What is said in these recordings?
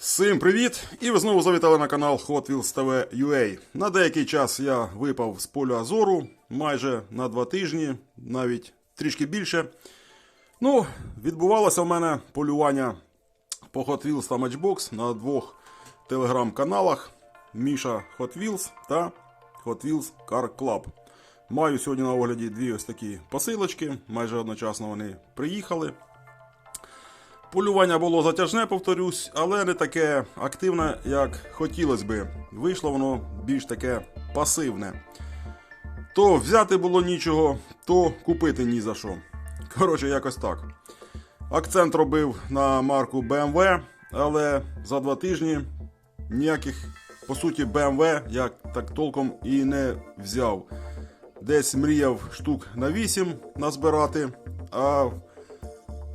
Всім привіт! І ви знову завітали на канал Hot Wheels TV UA. На деякий час я випав з поля Азору, майже на два тижні, навіть трішки більше. Ну, відбувалося в мене полювання по Hot Wheels та Matchbox на двох телеграм-каналах Міша Hot Wheels та Hot Wheels Car Club. Маю сьогодні на огляді дві ось такі посилочки, майже одночасно вони приїхали. Полювання було затяжне, повторюсь, але не таке активне, як хотілося би. Вийшло воно більш таке пасивне. То взяти було нічого, то купити ні за що. Коротше, якось так. Акцент робив на марку BMW, але за два тижні ніяких, по суті, BMW я так толком і не взяв. Десь мріяв штук на 8 назбирати, а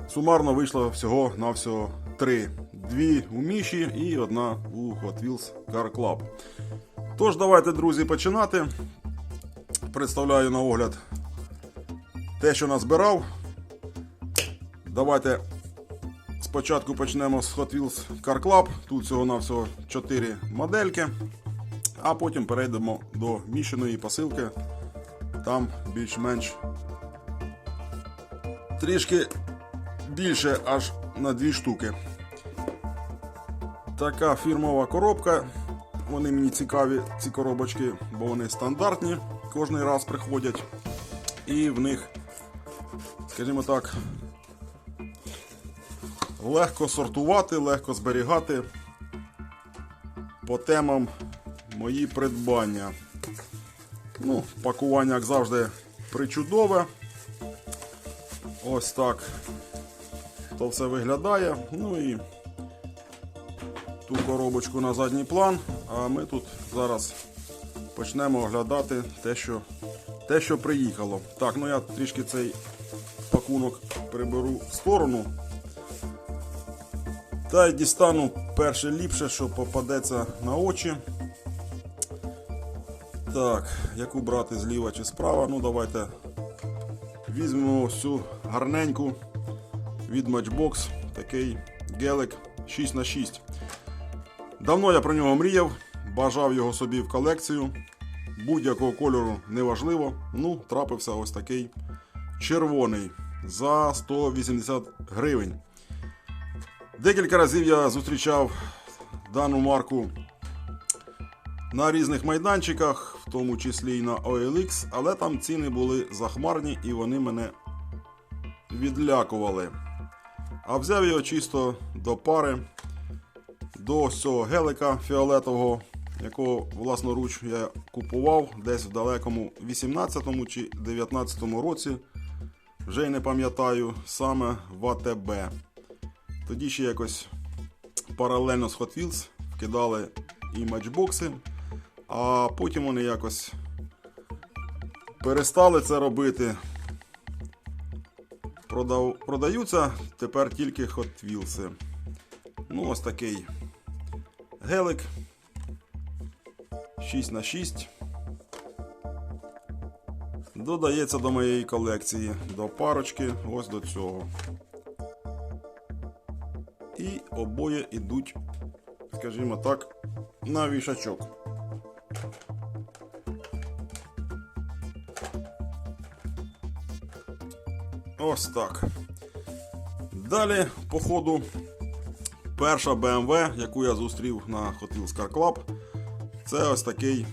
Сумарно вийшло всього на всього три. Дві у Міші і одна у Hot Wheels Car Club. Тож, давайте, друзі, починати. Представляю на огляд те, що назбирав. Давайте спочатку почнемо з Hot Wheels Car Club. Тут всього-навсього 4 модельки. А потім перейдемо до мішаної посилки. Там більш-менш трішки більше аж на дві штуки. Така фірмова коробка. Вони мені цікаві, ці коробочки, бо вони стандартні, кожний раз приходять. І в них, скажімо так, легко сортувати, легко зберігати по темам мої придбання. Ну, пакування, як завжди, причудове. Ось так то все виглядає. Ну і ту коробочку на задній план. А ми тут зараз почнемо оглядати те, що те, що приїхало. Так, ну я трішки цей пакунок приберу в сторону. Та й дістану перше ліпше, що попадеться на очі. Так, яку брати зліва чи справа? Ну, давайте візьмемо цю гарненьку від Matchbox, такий гелик 6х6. Давно я про нього мріяв, бажав його собі в колекцію. Будь-якого кольору неважливо. Ну, трапився ось такий червоний за 180 гривень. Декілька разів я зустрічав дану марку на різних майданчиках, в тому числі і на OLX, але там ціни були захмарні і вони мене відлякували. А взяв його чисто до пари, до цього гелика фіолетового, якого власноруч я купував десь в далекому 18 чи 19 році. Вже й не пам'ятаю, саме в АТБ. Тоді ще якось паралельно з Hot Wheels вкидали і матчбокси, а потім вони якось перестали це робити. Продав... Продаються тепер тільки Hot Wheels. Ну, ось такий гелик 6х6. Додається до моєї колекції, до парочки, ось до цього. І обоє йдуть, скажімо так, на вішачок. Ось так. Далі, по ходу, перша BMW, яку я зустрів на Hot Wheels Car Club, це ось такий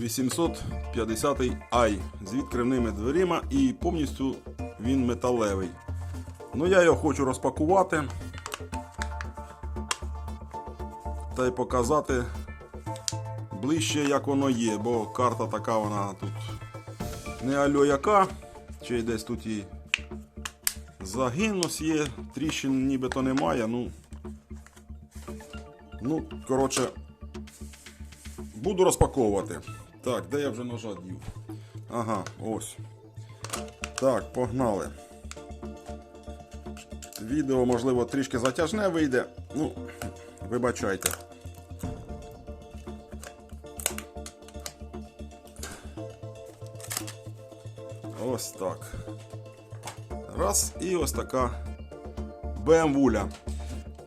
850 i з відкривними дверима і повністю він металевий. Ну, я його хочу розпакувати та й показати ближче, як воно є, бо карта така вона тут не альо яка. Чи десь тут і загин ось є, тріщин нібито немає, ну. Ну, коротше, буду розпаковувати. Так, де я вже ножа дів? Ага, ось. Так, погнали. Відео, можливо, трішки затяжне вийде. Ну, вибачайте. Ось так. Раз, і ось така BMW.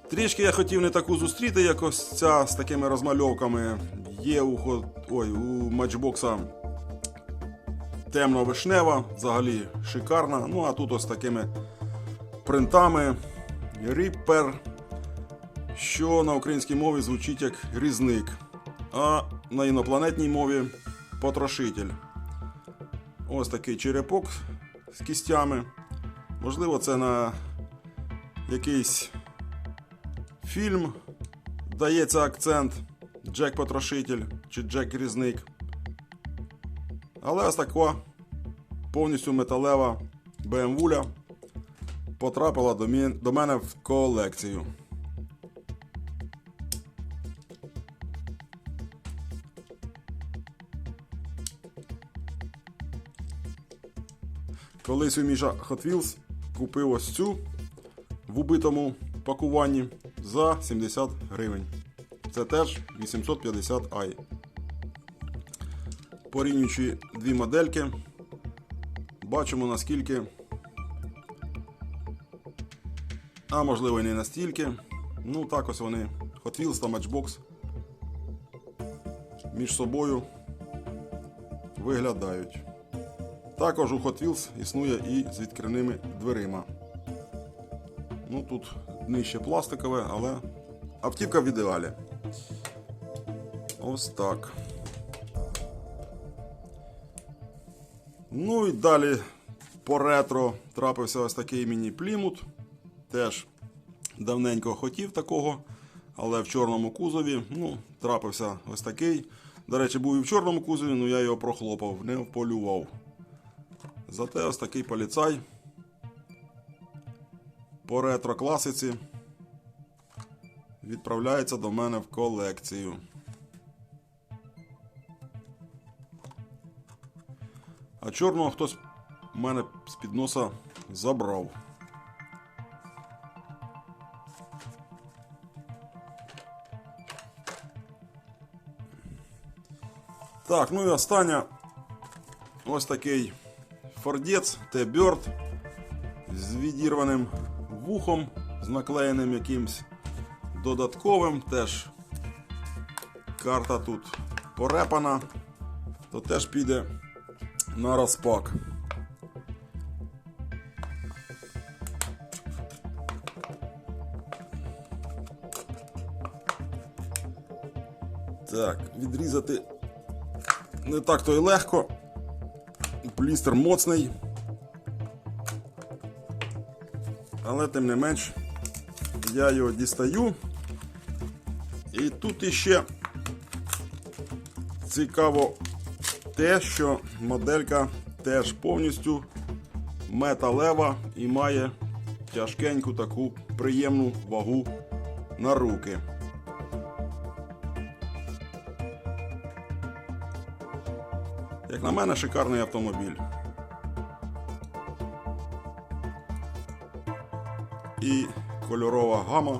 Трішки я хотів не таку зустріти, як ось ця з такими розмальовками. Є у, ой, у матчбокса темно-вишнева, взагалі шикарна. Ну а тут ось такими принтами Ріппер, що на українській мові звучить як різник, а на інопланетній мові потрошитель. Ось такий черепок з кістями. Можливо, це на якийсь фільм дається акцент Джек Потрошитель чи Джек Різник. Але ось така повністю металева БМВуля потрапила до, до мене в колекцію. Колись у Міша Hot Wheels купив ось цю в убитому пакуванні за 70 гривень. Це теж 850i. Порівнюючи дві модельки, бачимо наскільки, а можливо і не настільки. Ну так ось вони Hot Wheels та Matchbox між собою виглядають. Також у Hot Wheels існує і з відкриними дверима. Ну тут нижче пластикове, але автівка в ідеалі. Ось так. Ну і далі по ретро трапився ось такий міні-плімут. Теж давненько хотів такого, але в чорному кузові. Ну, трапився ось такий. До речі, був і в чорному кузові, але я його прохлопав, не вполював. Зате ось такий поліцай по ретро-класиці відправляється до мене в колекцію. А чорного хтось в мене з-під носа забрав. Так, ну і остання ось такий Фордець Т-Bird з відірваним вухом, з наклеєним якимсь додатковим. Теж карта тут порепана, то теж піде на розпак. Так, відрізати не так то й легко. Плістер моцний. Але тим не менш я його дістаю. І тут іще цікаво те, що моделька теж повністю металева і має тяжкеньку таку приємну вагу на руки. Як на мене, шикарний автомобіль. І кольорова гама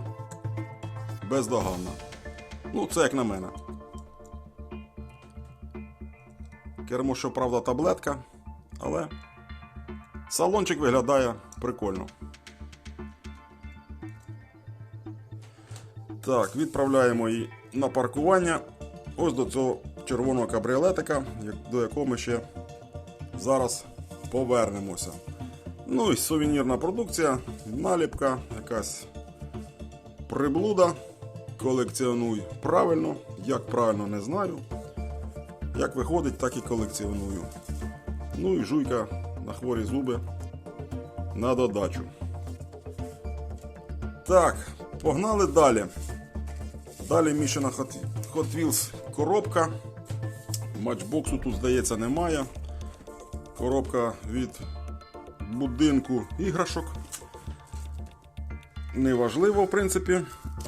бездоганна. Ну, це як на мене. Кермо, щоправда, таблетка, але салончик виглядає прикольно. Так, відправляємо її на паркування. Ось до цього червоного кабріолетика, до якого ми ще зараз повернемося. Ну і сувенірна продукція, наліпка, якась приблуда. Колекціонуй правильно. Як правильно не знаю. Як виходить, так і колекціоную. Ну і жуйка на хворі зуби на додачу. Так, погнали далі. Далі Мішина Hot Hot Wheels коробка. Матчбоксу тут, здається, немає. Коробка від будинку іграшок. Неважливо, в принципі.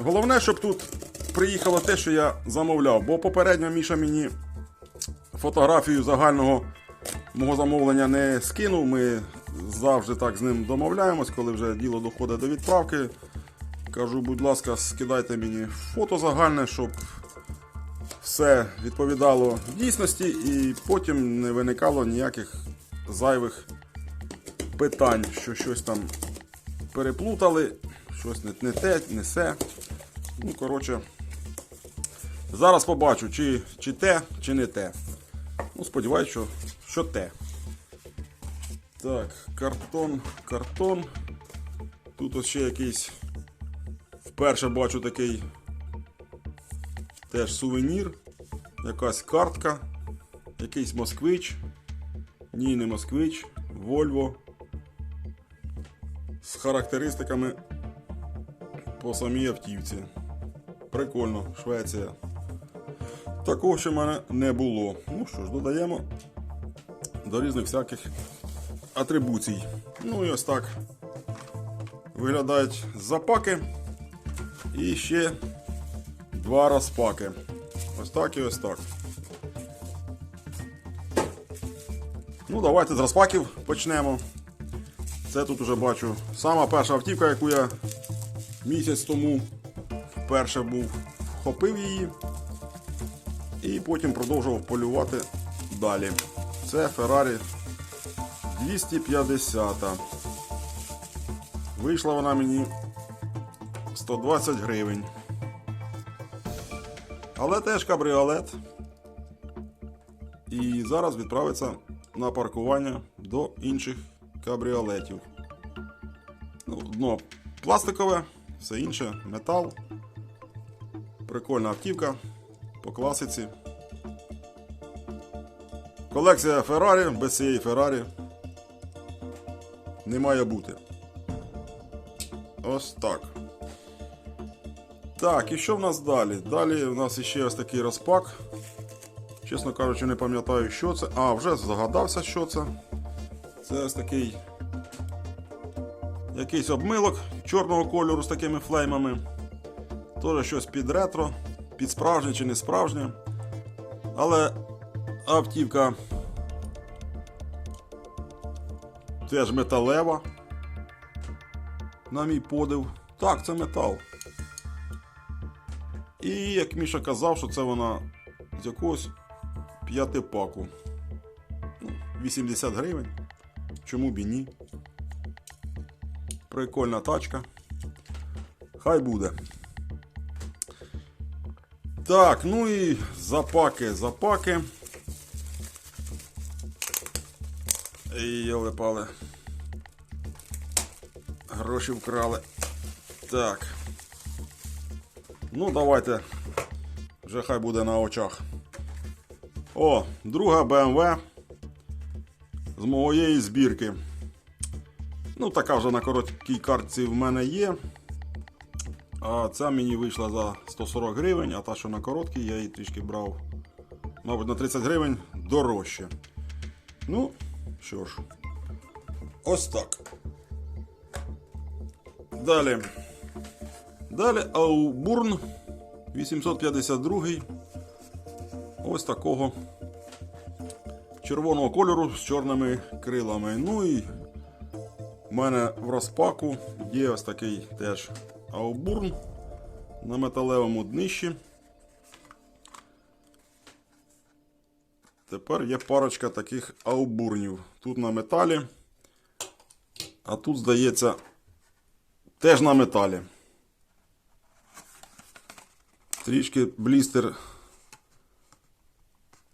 Головне, щоб тут приїхало те, що я замовляв. Бо попередньо Міша мені фотографію загального мого замовлення не скинув. Ми завжди так з ним домовляємось, коли вже діло доходить до відправки. Кажу, будь ласка, скидайте мені фото загальне, щоб все відповідало дійсності і потім не виникало ніяких зайвих питань, що щось там переплутали, щось не, те, не се. Ну, коротше, зараз побачу, чи, чи те, чи не те. Ну, сподіваюсь, що, що те. Так, картон, картон. Тут ось ще якийсь. Вперше бачу такий теж сувенір. Якась картка. Якийсь москвич. Ні, не москвич. Вольво. З характеристиками по самій автівці. Прикольно, Швеція. Такого ще в мене не було. Ну що ж, додаємо до різних всяких атрибуцій. Ну і ось так виглядають запаки. І ще два розпаки. Ось так і ось так. Ну, давайте з розпаків почнемо. Це тут уже бачу сама перша автівка, яку я місяць тому вперше був вхопив її. І потім продовжував полювати далі. Це Ferrari 250. Вийшла вона мені 120 гривень. Але теж кабріолет. І зараз відправиться на паркування до інших кабріолетів. Ну, дно пластикове, все інше метал. Прикольна автівка по класиці. Колекція Феррарі, без цієї Феррарі не має бути. Ось так. Так, і що в нас далі? Далі у нас ще ось такий розпак. Чесно кажучи, не пам'ятаю, що це. А, вже здогадався, що це. Це ось такий якийсь обмилок чорного кольору з такими флеймами. Теж щось під ретро, під справжнє чи не справжнє. Але автівка теж металева. На мій подив. Так, це метал. І як Міша казав, що це вона з якогось п'ятипаку. Ну, 80 гривень. Чому б і ні? Прикольна тачка. Хай буде. Так, ну і запаки, запаки. І пали. Гроші вкрали. Так. Ну, давайте. Вже хай буде на очах. О, друга BMW з моєї збірки. Ну, така вже на короткій картці в мене є. А ця мені вийшла за 140 гривень, а та, що на короткій, я її трішки брав, мабуть, на 30 гривень дорожче. Ну, що ж, ось так. Далі. Далі Аубурн 852. Ось такого червоного кольору з чорними крилами. Ну і в мене в розпаку є ось такий теж Аубурн на металевому днищі. Тепер є парочка таких аубурнів. Тут на металі, а тут, здається, теж на металі. Трішки блістер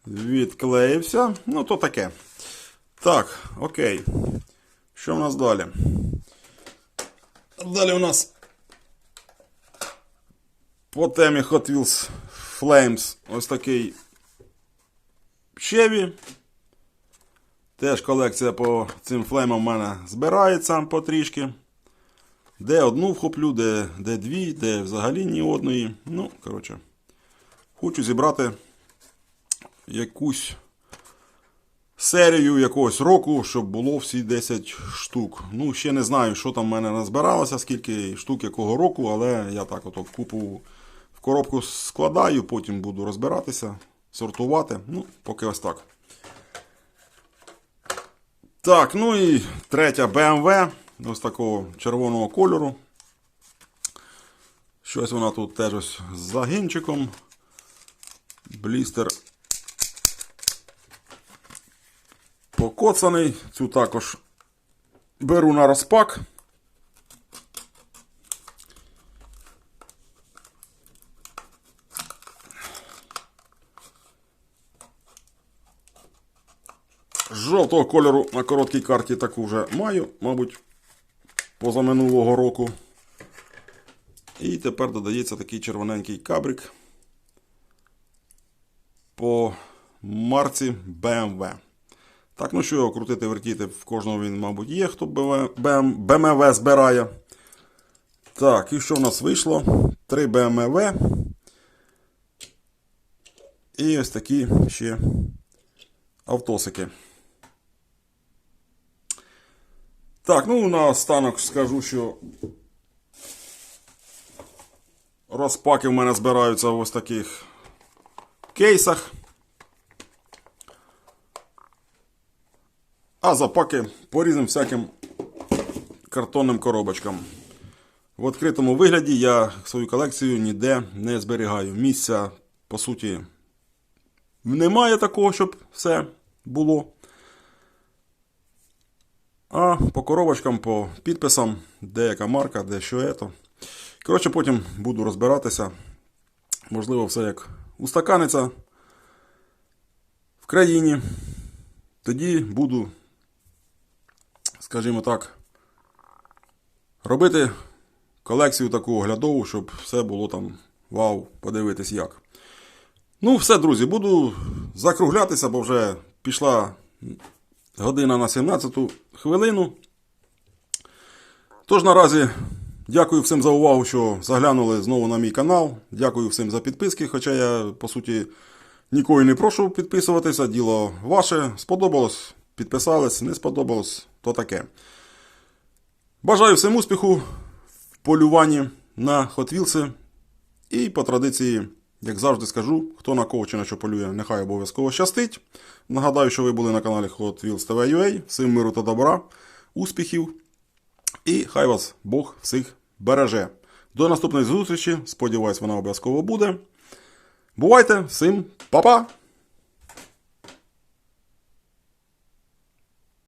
відклеївся. Ну, то таке. Так, окей. Що в нас далі? Далі у нас по темі Hot Wheels Flames ось такий Chevy. Теж колекція по цим флеймам в мене збирається потрішки. Де одну вхоплю, де, де дві, де взагалі ні одної. Ну, коротше, хочу зібрати якусь серію якогось року, щоб було всі 10 штук. Ну, ще не знаю, що там в мене назбиралося, скільки штук якого року, але я так ото в купу в коробку складаю, потім буду розбиратися, сортувати. Ну, поки ось так. Так, ну і третя BMW ось такого червоного кольору. Щось вона тут теж ось з загінчиком. Блістер покоцаний. Цю також беру на розпак. Жовтого кольору на короткій карті таку вже маю, мабуть позаминулого року. І тепер додається такий червоненький кабрик по марці BMW. Так, ну що його крутити, вертіти, в кожного він, мабуть, є, хто BMW збирає. Так, і що в нас вийшло? Три BMW. І ось такі ще автосики. Так, ну на останок скажу, що розпаки в мене збираються в ось таких кейсах. А запаки по різним всяким картонним коробочкам. В відкритому вигляді я свою колекцію ніде не зберігаю. Місця, по суті, немає такого, щоб все було. А по коробочкам, по підписам, де яка марка, де що ето. Коротше, потім буду розбиратися. Можливо, все як устаканиться в країні. Тоді буду, скажімо так, робити колекцію таку оглядову, щоб все було там вау, подивитись як. Ну, все, друзі, буду закруглятися, бо вже пішла година на 17 хвилину. Тож наразі дякую всім за увагу, що заглянули знову на мій канал. Дякую всім за підписки, хоча я, по суті, нікого не прошу підписуватися. Діло ваше. Сподобалось, підписались, не сподобалось, то таке. Бажаю всім успіху в полюванні на Wheels. І по традиції, як завжди скажу, хто на кого чи на що полює, нехай обов'язково щастить. Нагадаю, що ви були на каналі Hot Wheels TV.ua. Всім миру та добра, успіхів. І хай вас Бог всіх береже. До наступної зустрічі. Сподіваюсь, вона обов'язково буде. Бувайте, всім па-па!